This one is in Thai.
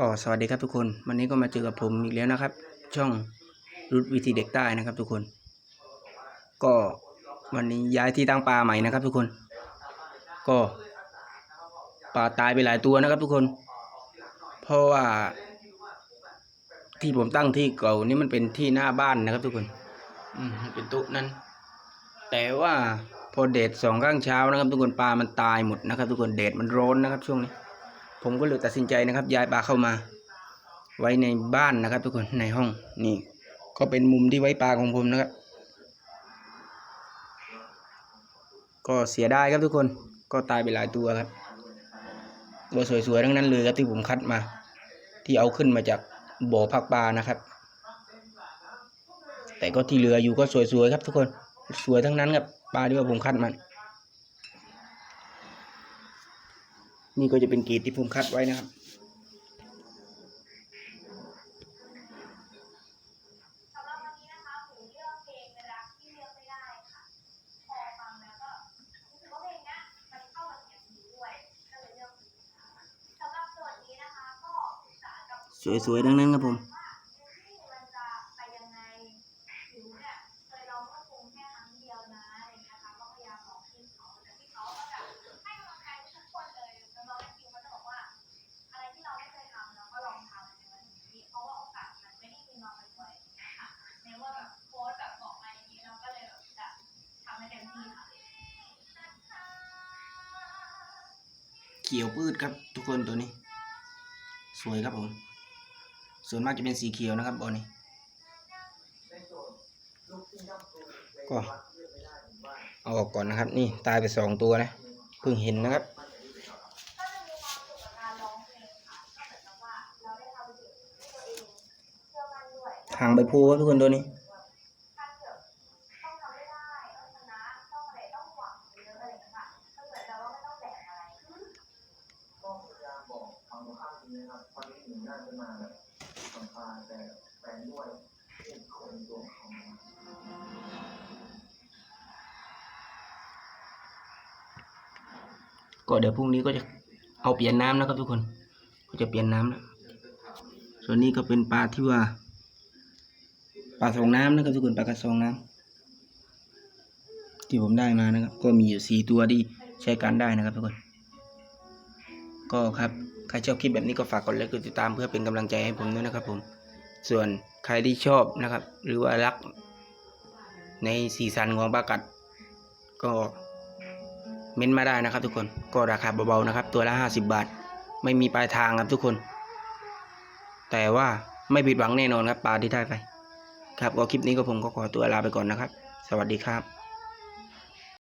ก็สวัสดีครับทุกคน วันนี้ก็มาเจอกับผมอีกแล้วนะครับ ช่องรุดวิธีเด็กใต้นะครับ ทุกคน ก็วันนี้ย้ายที่ตั้งปลาใหม่นะครับ ทุกคน ก็ปลาตายไปหลายตัวนะครับ ทุกคน เพราะว่า ที่ผมตั้งที่เก่านี่มันเป็นที่หน้าบ้านนะครับ ทุกคน อืมเป็นตุ๊นั้น แต่ว่าพอเดดสองข้างเช้านะครับ ทุกคนปลามันตายหมดนะครับ ทุกคนเดดมันร้อนนะครับ ช่วงนี้ ผมก็เลยตัดสินใจนะครับ ย้ายปลาเข้ามา ไว้ในบ้านนะครับ ทุกคนในห้องนี่ ก็เป็นมุมที่ไว้ปลาของผมนะครับ ก็เสียดายครับทุกคนก็ตายไปหลายตัวครับตัวสวยๆทั้งนั้นเลยครับที่ผมคัดมา ที่เอาขึ้นมาจากบ่อพักปลานะครับ แต่ก็ที่เหลืออยู่ก็สวยๆครับทุกคน สวยทั้งนั้นครับปลาที่ว่าผมคัดมัน นี่ก็จะเป็นกรีดที่ผมคัดไว้นะครับสำหรับวันนี้นะคะผมเลือ เขียวพืชครับทุกคนตัวนี้ สวยครับผม ส่วนมากจะเป็นสีเขียวนะครับบอนี้ก็เอาออกก่อนนะครับ นี่ตายไปสองตัวนะเพิ่งเห็นนะครับห่าเราได้ทำสิ่งที่ตัวเองเชื่อมั่นด้วยหางใบโพครับทุกคนตัวนี้ น่าจะมาแบบทำปลาแต่แฟนด้วยเป็นคนตัวของก็เดี๋ยวพรุ่งนี้ก็จะเอาเปลี่ยนน้ำนะครับทุกคน ก็จะเปลี่ยนน้ำแล้วส่วนนี้ก็เป็นปลาที่ว่าปลาสองน้ำนะครับทุกคนปลากระสองน้ำที่ผมได้มานะครับ ก็มีอยู่สี่ตัวที่ใช้การได้นะครับทุกคน ก็ครับใครชอบคลิปแบบนี้ก็ฝากกดไลค์กดติดตามเพื่อเป็นกำลังใจให้ผมด้วยนะครับ ผม ส่วนใครที่ชอบนะครับ หรือว่ารัก ในสีสันของปลากัด ก็เม้นต์มาได้นะครับ ทุกคนก็ราคาเบาๆนะครับ ตัวละ 50 บาท ไม่มีปลายทางครับทุกคน แต่ว่าไม่ผิดหวังแน่นอนครับปลาที่ได้ไป ครับก็คลิปนี้ก็ผมก็ขอตัวลาไปก่อนนะครับ สวัสดีครับ